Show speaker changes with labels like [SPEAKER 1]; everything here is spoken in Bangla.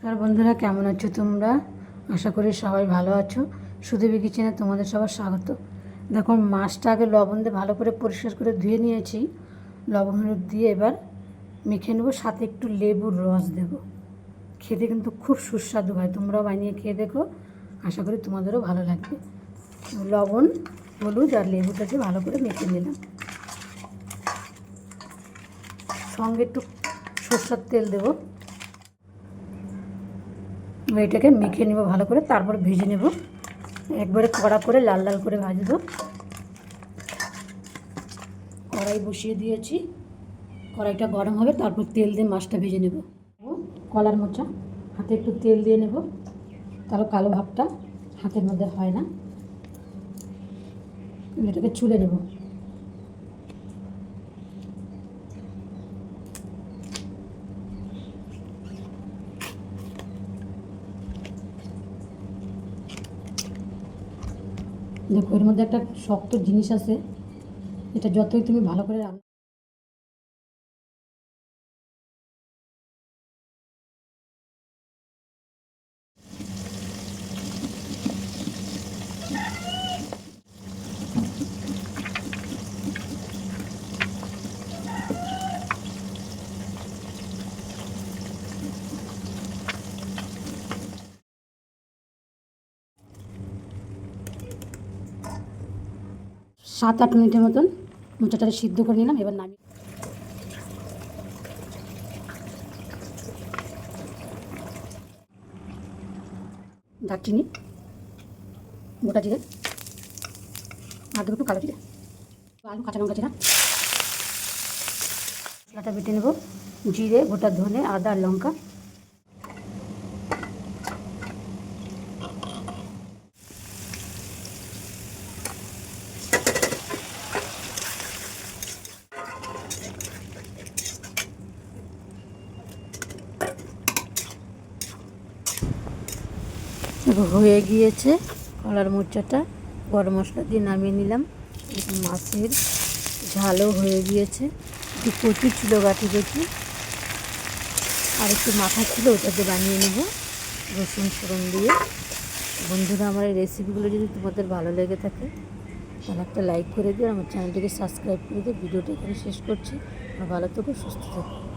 [SPEAKER 1] নমস্কার বন্ধুরা, কেমন আছো তোমরা? আশা করি সবাই ভালো আছো। সুদেবী কিচেনে তোমাদের সবার স্বাগত। দেখো মাছটা আগে লবণ দিয়ে ভালো করে পরিষ্কার করে ধুয়ে নিয়েছি। লবণ হলুদ দিয়ে এবার মেখে নেব, সাথে একটু লেবুর রস দেব। খেতে কিন্তু খুব সুস্বাদু হয়, তোমরাও বানিয়ে খেয়ে দেখো। আশা করি তোমাদেরও ভালো লাগবে। লবণ, হলুদ আর লেবুটাকে ভালো করে মেখে নিলাম। সঙ্গে একটু সর্ষার তেল দেবো। এটাকে মেখে নেব ভালো করে, তারপর ভেজে নেব। একবারে কড়া করে লাল লাল করে ভাজবো। কড়াই বসিয়ে দিয়েছি। কড়াইটা গরম হবে, তারপর তেল দিয়ে মাছটা ভেজে নেব। কলার মোচা, হাতে একটু তেল দিয়ে নেব। তাহলে কালো ভাবটা হাতের মধ্যে হয় না। এটাকে চুলে নেব। দেখো এর মধ্যে একটা শক্ত জিনিস আছে এটা যতই তুমি ভালো করে রান্না সাত আট মিনিটের মতন মোচাটাকে সিদ্ধ করে নিলাম, এবার নামি দারচিনি, গোটা জিরে, আর দেবো একটু কালো জিরে আলু, কাঁচা লঙ্কা জিরা মশলাটা বেটে নেব, জিরে, গোটা ধনে, আদা, লঙ্কা। হয়ে গিয়েছে। কলার মোচাটা গরম মশলা দিয়ে নামিয়ে নিলাম। মাছের ঝালও হয়ে গিয়েছে। একটু কচু ছিল গাঠি কচু আর একটু মাথা ছিল ওটা দিয়ে বানিয়ে নেব। রসুন ফোড়ন দিয়ে। বন্ধুরা, আমার এই রেসিপিগুলো যদি তোমাদের ভালো লেগে থাকে, তাহলে একটা লাইক করে দিও। আমার চ্যানেলটিকে সাবস্ক্রাইব করে দিও। ভিডিওটা এখানে শেষ করছি। ভালো থেকো, সুস্থ থাকো।